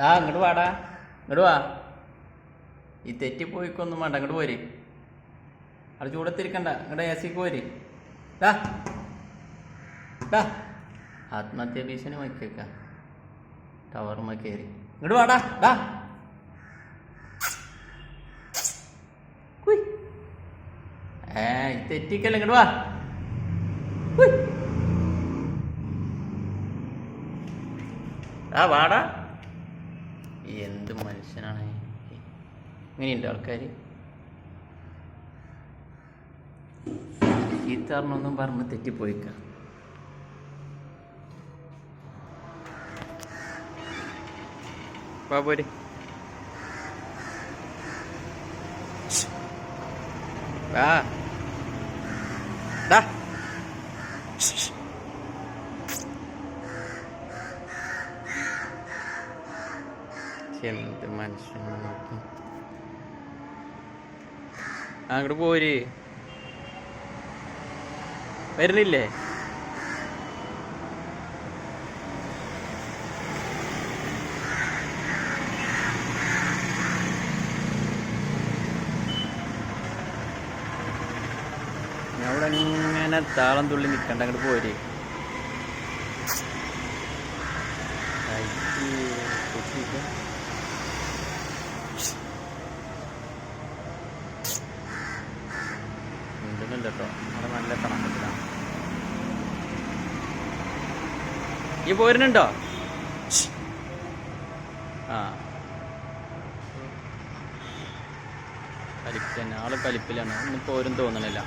ആ ഇങ്ങോട്ട് വാടാ. ഇങ്ങോട്ട് വാ. ഈ തെറ്റി പോയിക്കൊന്നും വേണ്ട ഇങ്ങോട്ട് പോര്. അവിടെ ചൂടത്തിരിക്കണ്ട ഇങ്ങോട്ട് എ സിക്ക് പോര്. ഡാ ഡാ ആത്മഹത്യ ഭീഷണി മക്കേക്ക ടവറും കയറി ഇങ്ങോട്ട് വാടാ. ഡാ. ഏ തെറ്റിക്കല്ല ഇങ്ങോട്ട് വാ. ആ വാടാ. എന്ത് മനുഷ്യനാണ്? ഇങ്ങനെയുണ്ട് ആൾക്കാർ ചീത്താറിനൊന്നും പറഞ്ഞ് തെറ്റിപ്പോയിക്ക. പോരെ. വാ. ദാ. നോക്ക്. ആ, അങ്ങോട്ട് പോര്. വരുന്നില്ലേ? അവിടെ ഇങ്ങനെ താളം തുള്ളി നിൽക്കണ്ട അങ്ങോട്ട് പോര്. അയ്യേ, മിണ്ടുന്നില്ല കേട്ടോ അവിടെ നല്ല കണക്കത്തിലാണ് ഈ പോരുന്നുണ്ടോ ആ. കലിപ്പ് തന്നെ ആൾ കലിപ്പിലാണ് ഒന്നും പോരും തോന്നണില്ല.